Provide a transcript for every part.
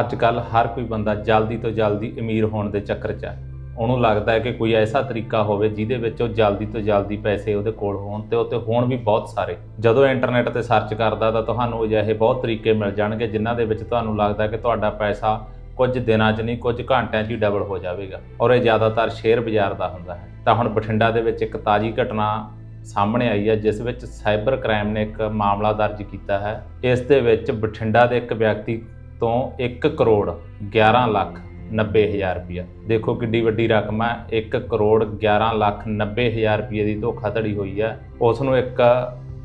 ਅੱਜ ਕੱਲ ਹਰ ਕੋਈ ਬੰਦਾ ਜਲਦੀ ਤੋਂ ਜਲਦੀ ਅਮੀਰ ਹੋਣ ਦੇ ਚੱਕਰ 'ਚ ਹੈ ਉਹਨੂੰ ਲੱਗਦਾ ਹੈ ਕਿ ਕੋਈ ਐਸਾ ਤਰੀਕਾ ਹੋਵੇ ਜਿਹਦੇ ਵਿੱਚ ਉਹ ਜਲਦੀ ਤੋਂ ਜਲਦੀ ਪੈਸੇ ਉਹਦੇ ਕੋਲ ਹੋਣ ਤੇ ਉਹ ਤੇ ਹੋਣ ਵੀ ਬਹੁਤ ਸਾਰੇ। ਜਦੋਂ ਇੰਟਰਨੈਟ ਤੇ ਸਰਚ ਕਰਦਾ ਤਾਂ ਤੁਹਾਨੂੰ ਅਜਿਹੇ ਬਹੁਤ ਤਰੀਕੇ ਮਿਲ ਜਾਣਗੇ ਜਿਨ੍ਹਾਂ ਦੇ ਵਿੱਚ ਤੁਹਾਨੂੰ ਲੱਗਦਾ ਕਿ ਤੁਹਾਡਾ ਪੈਸਾ ਕੁਝ ਦਿਨਾਂ 'ਚ ਨਹੀਂ, ਕੁਝ ਘੰਟਿਆਂ 'ਚ ਹੀ ਡਬਲ ਹੋ ਜਾਵੇਗਾ। ਔਰ ਇਹ ਜ਼ਿਆਦਾਤਰ ਸ਼ੇਅਰ ਬਾਜ਼ਾਰ ਦਾ ਹੁੰਦਾ ਹੈ। ਤਾਂ ਹੁਣ ਬਠਿੰਡਾ ਦੇ ਵਿੱਚ ਇੱਕ ਤਾਜ਼ੀ ਘਟਨਾ ਸਾਹਮਣੇ ਆਈ ਹੈ, ਜਿਸ ਵਿੱਚ ਸਾਈਬਰ ਕ੍ਰਾਈਮ ਨੇ ਇੱਕ ਮਾਮਲਾ ਦਰਜ ਕੀਤਾ ਹੈ। ਇਸ ਦੇ ਵਿੱਚ ਬਠਿੰਡਾ ਦੇ ਇੱਕ ਵਿਅਕਤੀ ਤੋਂ 1 ਕਰੋੜ 11 ਲੱਖ 90 ਹਜ਼ਾਰ ਰੁਪਇਆ। ਦੇਖੋ ਕਿੱਡੀ ਵੱਡੀ ਰਕਮ ਹੈ। 1 ਕਰੋੜ 11 ਲੱਖ 90 ਹਜ਼ਾਰ ਰੁਪਏ ਦੀ ਧੋਖਾਧੜੀ ਹੋਈ ਹੈ। ਉਸ ਨੂੰ ਇੱਕ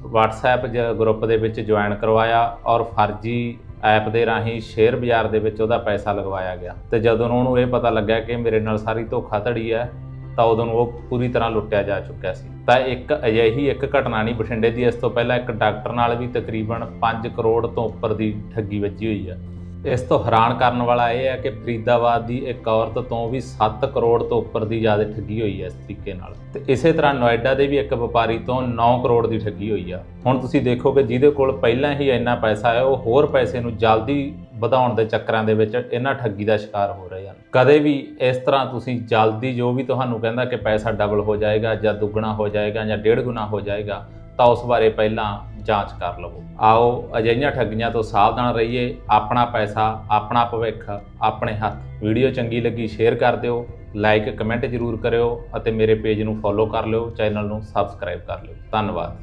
WhatsApp ਜ ਗਰੁੱਪ ਦੇ ਵਿੱਚ ਜੁਆਇਨ ਕਰਵਾਇਆ ਔਰ ਫਰਜ਼ੀ ਐਪ ਦੇ ਰਾਹੀਂ ਸ਼ੇਅਰ ਬਾਜ਼ਾਰ ਦੇ ਵਿੱਚ ਉਹਦਾ ਪੈਸਾ ਲਗਵਾਇਆ ਗਿਆ। ਤੇ ਜਦੋਂ ਉਹਨੂੰ ਇਹ ਪਤਾ ਲੱਗਾ ਕਿ ਮੇਰੇ ਨਾਲ ਸਾਰੀ ਧੋਖਾਧੜੀ ਹੈ, ਤਾਂ ਉਦੋਂ ਉਹ ਪੂਰੀ ਤਰ੍ਹਾਂ ਲੁੱਟਿਆ ਜਾ ਚੁੱਕਿਆ ਸੀ। ਤਾਂ ਇੱਕ ਅਜਿਹੀ ਇੱਕ ਘਟਨਾ ਨਹੀਂ, ਬਠਿੰਡੇ ਦੀ। ਇਸ ਤੋਂ ਪਹਿਲਾਂ ਇੱਕ ਡਾਕਟਰ ਨਾਲ ਵੀ ਤਕਰੀਬਨ 5 ਕਰੋੜ ਤੋਂ ਉੱਪਰ ਦੀ ਠੱਗੀ ਵੱਜੀ ਹੋਈ ਹੈ। ਇਸ ਤੋਂ ਹੈਰਾਨ ਕਰਨ ਵਾਲਾ ਇਹ ਹੈ ਕਿ ਫਰੀਦਾਬਾਦ ਦੀ ਇੱਕ ਔਰਤ ਤੋਂ ਵੀ 7 ਕਰੋੜ ਤੋਂ ਉੱਪਰ ਦੀ ਜ਼ਿਆਦਾ ਠੱਗੀ ਹੋਈ ਹੈ ਇਸ ਤਰੀਕੇ ਨਾਲ। ਤੇ ਇਸੇ ਤਰ੍ਹਾਂ ਨੋਇਡਾ ਦੇ ਵੀ ਇੱਕ ਵਪਾਰੀ ਤੋਂ 9 ਕਰੋੜ ਦੀ ਠੱਗੀ ਹੋਈ ਆ। ਹੁਣ ਤੁਸੀਂ ਦੇਖੋ ਕਿ ਜਿਹਦੇ ਕੋਲ ਪਹਿਲਾਂ ਹੀ ਇੰਨਾ ਪੈਸਾ ਹੈ, ਉਹ ਹੋਰ ਪੈਸੇ ਨੂੰ ਜਲਦੀ ਵਧਾਉਣ ਦੇ ਚੱਕਰਾਂ ਦੇ ਵਿੱਚ ਇਹਨਾਂ ਠੱਗੀ ਦਾ ਸ਼ਿਕਾਰ ਹੋ ਰਹੇ ਹਨ। ਕਦੇ ਵੀ ਇਸ ਤਰ੍ਹਾਂ ਤੁਸੀਂ ਜਲਦੀ ਜੋ ਵੀ ਤੁਹਾਨੂੰ ਕਹਿੰਦਾ ਕਿ ਪੈਸਾ ਡਬਲ ਹੋ ਜਾਏਗਾ ਜਾਂ ਦੁੱਗਣਾ ਹੋ ਜਾਏਗਾ ਜਾਂ ਡੇਢ ਗੁਣਾ ਹੋ ਜਾਏਗਾ, ਤਾਂ ਉਸ ਬਾਰੇ ਪਹਿਲਾਂ ਜਾਂਚ ਕਰ ਲਵੋ। ਆਓ ਅਜਿਹੀਆਂ ਠੱਗੀਆਂ ਤੋਂ ਸਾਵਧਾਨ ਰਹੀਏ। ਆਪਣਾ ਪੈਸਾ, ਆਪਣਾ ਭਵਿੱਖ, ਆਪਣੇ ਹੱਥ। ਵੀਡੀਓ ਚੰਗੀ ਲੱਗੀ ਸ਼ੇਅਰ ਕਰ ਦਿਓ, ਲਾਈਕ ਕਮੈਂਟ ਜ਼ਰੂਰ ਕਰਿਓ ਅਤੇ ਮੇਰੇ ਪੇਜ ਨੂੰ ਫੋਲੋ ਕਰ ਲਿਓ, ਚੈਨਲ ਨੂੰ ਸਬਸਕ੍ਰਾਈਬ ਕਰ ਲਿਓ। ਧੰਨਵਾਦ।